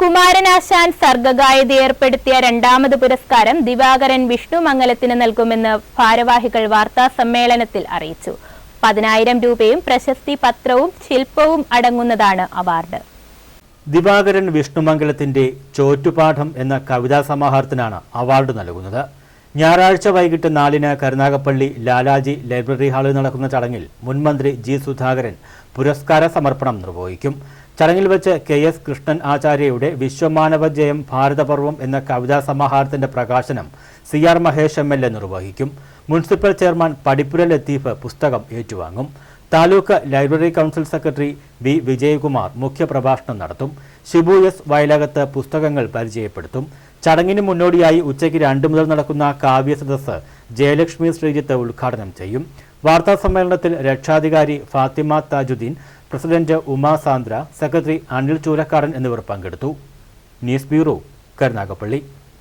കുമാരനാശാൻ സർഗഗായതി ഏർപ്പെടുത്തിയ രണ്ടാമത് പുരസ്കാരം ദിവാകരൻ വിഷ്ണു മംഗലത്തിന് നൽകുമെന്ന് ഭാരവാഹികൾ വാർത്താ സമ്മേളനത്തിൽ അറിയിച്ചു. പതിനായിരം രൂപയും പ്രശസ്തി പത്രവും ശില്പവും അടങ്ങുന്നതാണ് അവാർഡ്. ദിവാകരൻ വിഷ്ണുമംഗലത്തിന്റെ ചോറ്റുപാഠം എന്ന കവിതാ സമാഹാരത്തിനാണ് അവാർഡ് നൽകുന്നത്. ഞായറാഴ്ച വൈകിട്ട് നാലിന് കരുനാഗപ്പള്ളി ലാലാജി ലൈബ്രറി ഹാളിൽ നടക്കുന്ന ചടങ്ങിൽ മുൻമന്ത്രി ജി സുധാകരൻ പുരസ്കാര സമർപ്പണം നിർവഹിക്കും. ചടങ്ങിൽ വെച്ച് കെ എസ് കൃഷ്ണൻ ആചാര്യയുടെ വിശ്വമാനവ ജയം ഭാരതപർവം എന്ന കവിതാ സമാഹാരത്തിന്റെ പ്രകാശനം C R Mahesh M L A നിർവഹിക്കും. മുനിസിപ്പൽ ചെയർമാൻ പടിപ്പുര ലത്തീഫ് പുസ്തകം ഏറ്റുവാങ്ങും. Taluk library council secretary V Vijayakumar മുഖ്യപ്രഭാഷണം നടത്തും. ഷിബു എസ് വയലകത്ത് പുസ്തകങ്ങൾ പരിചയപ്പെടുത്തും. ചടങ്ങിന് മുന്നോടിയായി ഉച്ചയ്ക്ക് രണ്ട് മുതൽ നടക്കുന്ന കാവ്യ സദസ് ജയലക്ഷ്മി ശ്രീജിത്ത് ഉദ്ഘാടനം ചെയ്യും. വാർത്താ സമ്മേളനത്തിൽ രക്ഷാധികാരി ഫാത്തിമ താജുദ്ദീൻ പ്രസിഡന്റ് ഉമാ സാന്ദ്ര സെക്രട്ടറി അനിൽ ചൂരക്കാടൻ എന്നിവർ പങ്കെടുത്തു. News bureau Karunagappally.